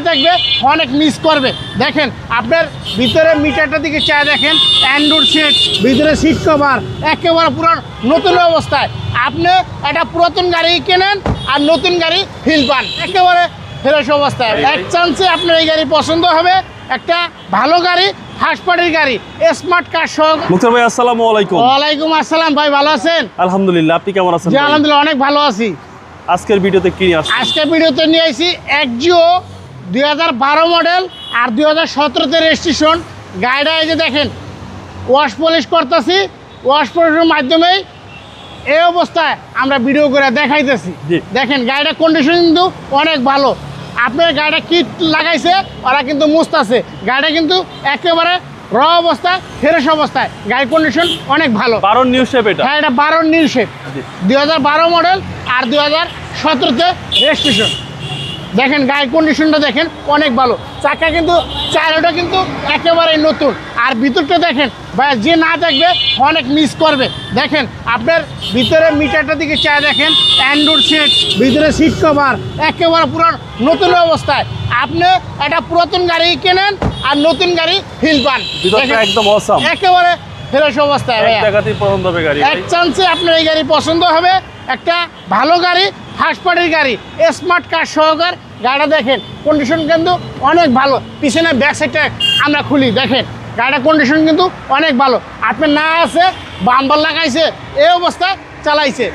দেখবে অনেক মিস করবে। দেখেন আপনার ভিতরে মিটারটা দিকে চায় দেখেন অ্যান্ড্রয়েড সিট ভিতরে সিট কভার একেবারে পুরো নতুন অবস্থায়। আপনি একটা পুরাতন গাড়ি কেনেন আর নতুন গাড়ি ফিল পান। একেবারে ফেরস অবস্থায়। এক চান্সে আপনার এই গাড়ি পছন্দ হবে। একটা ভালো গাড়ি ফার্স্ট গাড়ি স্মার্ট কার সহ। মুক্তার ভাই আসসালামু আলাইকুম। ওয়ালাইকুম আসসালাম ভাই ভালো আছেন? আলহামদুলিল্লাহ আপনি কেমন আছেন জি আলহামদুলিল্লাহ অনেক ভালো আছি। আজকের ভিডিওতে কি নিয়ে আসছেন? আজকে ভিডিওতে নিয়ে আসি একজিও দুই হাজার বারো মডেল আর দুই হাজার সতেরোতে রেজিস্ট্রেশন গাড়িটা এই যে দেখেন ওয়াশ পলিশ করতেছি ওয়াশ পলিশের মাধ্যমেই এই অবস্থায় আমরা ভিডিও করে দেখাইতেছি। দেখেন গাড়িটার কন্ডিশন কিন্তু অনেক ভালো। আপনার গাড়িটা কিট লাগাইছে ওরা কিন্তু মুছতাছে। গাড়িটা কিন্তু একেবারে র অবস্থায় ফ্রেশ অবস্থায়। গাড়ির কন্ডিশন অনেক ভালো। বারো নিউ শেপ এটা। হ্যাঁ এটা বারো নিউ শেপ দুই হাজার বারো মডেল আর দুই হাজার সতেরোতে রেজিস্ট্রেশন দেখেন গাড়ির কন্ডিশনটা দেখেন অনেক ভালো। চাকা কিন্তু চারোটা কিন্তু একেবারেই নতুন। আর ভিতরটা দেখেন ভাই যে না দেখবে অনেক মিস করবে। দেখেন আপনার ভিতরে মিটারটা দিকে চায় দেখেন অ্যান্ড্রয়েড সিট ভিতরে সিট কভার একেবারে পুরো নতুন অবস্থায়। আপনি একটা পুরাতন গাড়ি কেনেন আর নতুন গাড়ি ফিল পান। একদম একেবারে ফ্রেশ অবস্থায় এক চান্সে আপনার এই গাড়ি পছন্দ হবে। একটা ভালো গাড়ি ফার্স্ট পার্টির গাড়ি স্মার্ট কার সহকার। গাড়িটা দেখেন কন্ডিশন কিন্তু অনেক ভালো। পিছনে ব্যাক সাইডটা আমরা খুলি দেখেন। গাড়িটার কন্ডিশন কিন্তু অনেক ভালো। আপনার না আছে বাম্বার লাগাইছে এই অবস্থায় চালাইছে।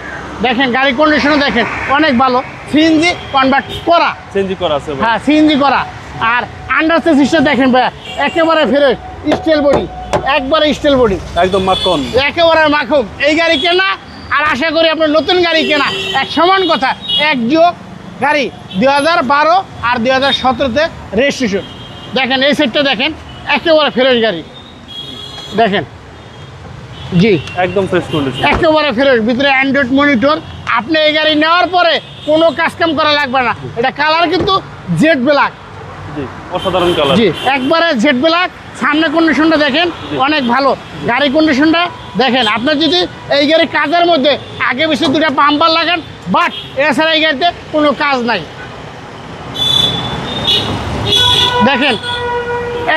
দেখেন গাড়ির কন্ডিশনও দেখেন অনেক ভালো। সিএনজি কনভার্ট করা। চেঞ্জ করা আছে হ্যাঁ সিএনজি করা। আর আন্ডার সিস্টেম দেখেন ভাইয়া একেবারে ফেরত স্টিল বডি একবারে স্টিল বডি একদম মাখন। একেবারে মাখুম এই গাড়ি কেনা আর আশা করি আপনার নতুন গাড়ি কেনা এক সমান কথা এক জিও গাড়ি দুই হাজার বারো আর দুই হাজার সতেরোতে রেজিস্ট্রেশন দেখেন এই সেটটা দেখেন একেবারে ফ্রেশ গাড়ি। দেখেন জি। একদম ফ্রেশ কন্ডিশন একেবারে ফ্রেশ ভিতরে অ্যান্ড্রয়েড মনিটর আপনি এই গাড়ি নেওয়ার পরে কোনো কাজকাম করা লাগবে না। এটা কালার কিন্তু জেড ব্ল্যাক অসাধারণ কালার জি একবারে জেড ব্ল্যাক সামনে কন্ডিশনটা দেখেন অনেক ভালো। গাড়ি কন্ডিশনটা দেখেন আপনার যদি এই গাড়ি কাজের মধ্যে আগে বেশি দুটা পাম্পার লাগান বাট এছাড়া এই গাড়িতে কোনো কাজ নাই। দেখেন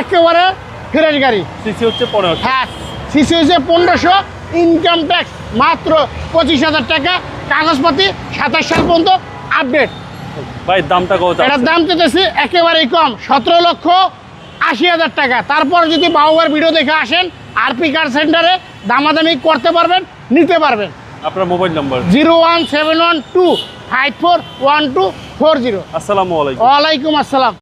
একেবারে ফ্রেশ গাড়ি। সিসি হচ্ছে পনেরো হ্যাঁ সিসি হয়েছে পনেরোশো ইনকাম ট্যাক্স মাত্র পঁচিশ হাজার টাকা কাগজপাতি সাতাশ সাল পর্যন্ত আপডেট ভাই দামটা কত এটার দাম চেতেছি একেবারেই কম সতেরো লক্ষ আশি হাজার টাকা। তারপর যদি বাবুবার ভিডিও দেখে আসেন আরপি কার সেন্টারে দামাদামি করতে পারবেন নিতে পারবেন। আপনার mobile number? Zero one seven one two five four one two four zero. আসসালামু আলাইকুম। ওয়ালাইকুম আসসালাম।